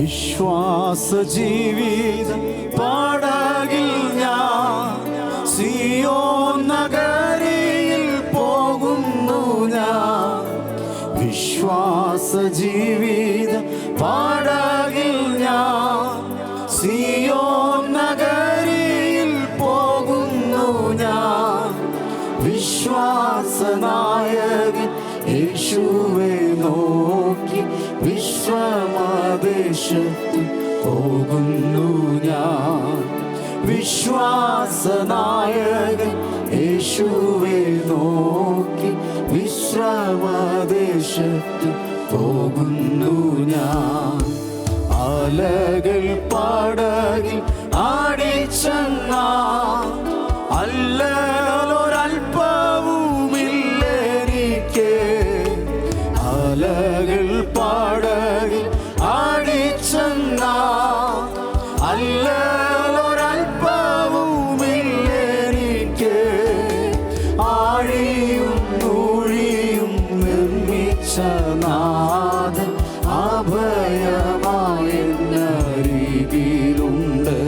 വിശ്വാസ ജീവിത പാടകിൽ ഞാൻ സിയോ നഗരിയിൽ പോകുന്നു ഞാൻ. വിശ്വാസ ജീവിത പാടകിൽ വിശ്രമദേശത്ത് പോകുന്നു ഞാൻ. വിശ്വാസനായകൻ യേശുവെ നോക്കി വിശ്രമദേശത്ത് പോകുന്നു ഞാൻ. അലകൾ പാടകിൽ ആടിച്ചെന്നാ നിർമ്മിച്ച നാഥൻ അഭയമായെന്നരികിലുണ്ട്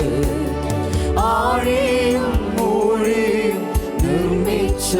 ആഴിയും മൂഴിയും നിർമ്മിച്ച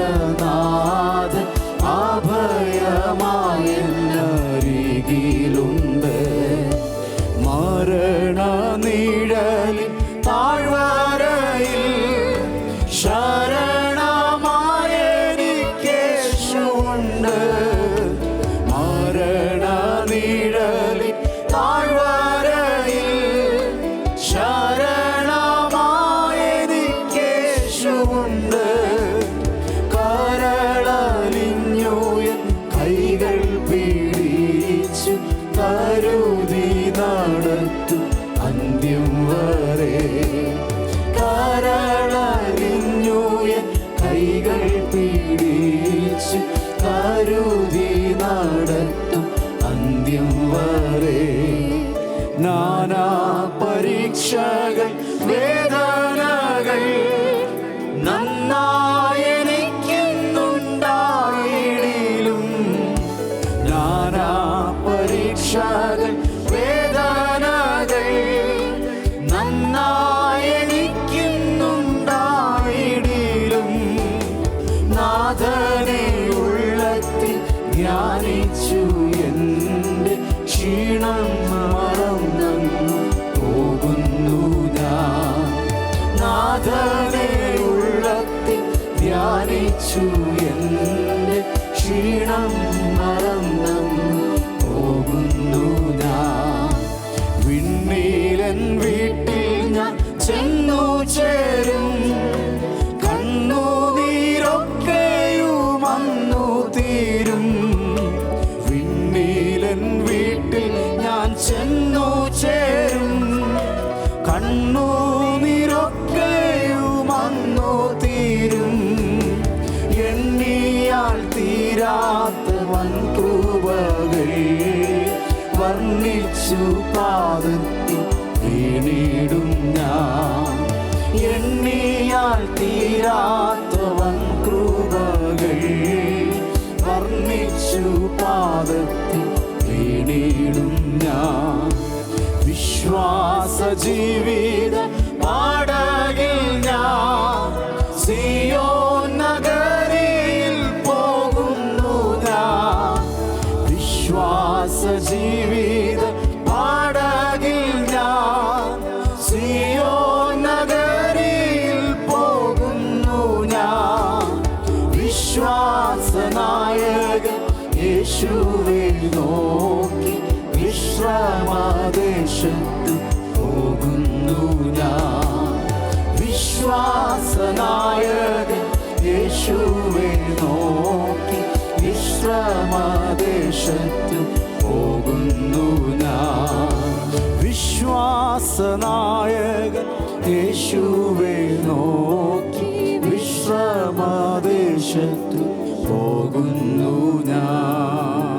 നാനാ പരീക്ഷകൾ വേദനകൾ നന്നായെനിക്കുന്നുണ്ടായിടിലും നാനാ പരീക്ഷകൾ വേദനകൾ നന്നായെനിക്കുന്നുണ്ടായിടിലും നാഥനെ ക്ഷീണം. വർണിച്ചു പാദത്തിൽ വീണിടും ഞാൻ. എണ്ണിയാൽ തീരാത്തവൻ കൃപകൾ വർണിച്ചു പാദത്തിൽ വീണിടും ഞാൻ. വിശ്വാസ ജീവിത യേശുവെ നോക്കി വിശ്രമദേശത്ത് പോകുന്നു ഞാൻ. വിശ്വാസനായകൻ യേശുവിൽ നോക്കി വിശ്രമദേശത്ത് പോകുന്നു ഞാൻ. വിശ്വാസനായകൻ യേശുവിൽ നോക്കി വിശ്രമദേശത്ത് പോകുന്നു ഞാൻ.